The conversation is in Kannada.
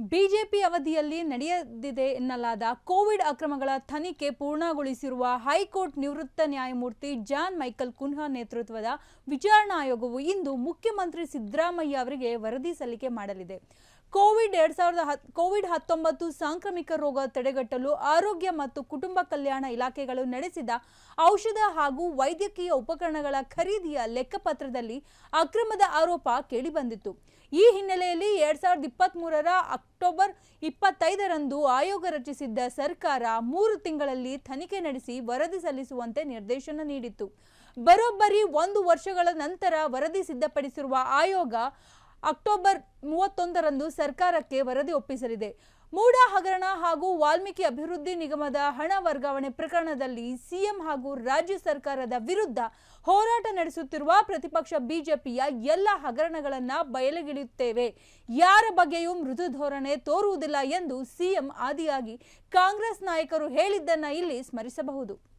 ಬಿಜೆಪಿ ಅವಧಿಯಲ್ಲಿ ನಡೆಯದಿದೆ ಎನ್ನಲಾದ ಕೋವಿಡ್ ಅಕ್ರಮಗಳ ತನಿಖೆ ಪೂರ್ಣಗೊಳಿಸಿರುವ ಹೈಕೋರ್ಟ್ ನಿವೃತ್ತ ನ್ಯಾಯಮೂರ್ತಿ ಜಾನ್ ಮೈಕಲ್ ಕುನ್ಹಾ ನೇತೃತ್ವದ ವಿಚಾರಣಾ ಆಯೋಗವು ಇಂದು ಮುಖ್ಯಮಂತ್ರಿ ಸಿದ್ದರಾಮಯ್ಯ ಅವರಿಗೆ ವರದಿ ಸಲ್ಲಿಕೆ ಮಾಡಲಿದೆ. ಕೋವಿಡ್ ಎರಡ್ ಸಾವಿರದ ಹತ್, ಕೋವಿಡ್ ಹತ್ತೊಂಬತ್ತು ಸಾಂಕ್ರಾಮಿಕ ರೋಗ ತಡೆಗಟ್ಟಲು ಆರೋಗ್ಯ ಮತ್ತು ಕುಟುಂಬ ಕಲ್ಯಾಣ ಇಲಾಖೆಗಳು ನಡೆಸಿದ ಔಷಧ ಹಾಗೂ ವೈದ್ಯಕೀಯ ಉಪಕರಣಗಳ ಖರೀದಿಯ ಲೆಕ್ಕಪತ್ರದಲ್ಲಿ ಅಕ್ರಮದ ಆರೋಪ ಕೇಳಿಬಂದಿತ್ತು. ಈ ಹಿನ್ನೆಲೆಯಲ್ಲಿ ಎರಡ್ ಸಾವಿರದ ಇಪ್ಪತ್ತ್ ಮೂರರ ಅಕ್ಟೋಬರ್ ಇಪ್ಪತ್ತೈದರಂದು ಆಯೋಗ ರಚಿಸಿದ್ದ ಸರ್ಕಾರ ಮೂರು ತಿಂಗಳಲ್ಲಿ ತನಿಖೆ ನಡೆಸಿ ವರದಿ ಸಲ್ಲಿಸುವಂತೆ ನಿರ್ದೇಶನ ನೀಡಿತ್ತು. ಬರೋಬ್ಬರಿ ಒಂದು ವರ್ಷಗಳ ನಂತರ ವರದಿ ಸಿದ್ಧಪಡಿಸಿರುವ ಆಯೋಗ ಅಕ್ಟೋಬರ್ ಮೂವತ್ತೊಂದರಂದು ಸರ್ಕಾರಕ್ಕೆ ವರದಿ ಒಪ್ಪಿಸಲಿದೆ. ಮೂಡ ಹಗರಣ ಹಾಗೂ ವಾಲ್ಮೀಕಿ ಅಭಿವೃದ್ಧಿ ನಿಗಮದ ಹಣ ವರ್ಗಾವಣೆ ಪ್ರಕರಣದಲ್ಲಿ ಸಿಎಂ ಹಾಗೂ ರಾಜ್ಯ ಸರ್ಕಾರದ ವಿರುದ್ಧ ಹೋರಾಟ ನಡೆಸುತ್ತಿರುವ ಪ್ರತಿಪಕ್ಷ ಬಿಜೆಪಿಯ ಎಲ್ಲ ಹಗರಣಗಳನ್ನು ಬಯಲಿಗಿಳಿಯುತ್ತೇವೆ. ಯಾರ ಬಗ್ಗೆಯೂ ಮೃದು ಧೋರಣೆ ತೋರುವುದಿಲ್ಲ ಎಂದು ಸಿಎಂ ಆದಿಯಾಗಿ ಕಾಂಗ್ರೆಸ್ ನಾಯಕರು ಹೇಳಿದ್ದನ್ನ ಇಲ್ಲಿ ಸ್ಮರಿಸಬಹುದು.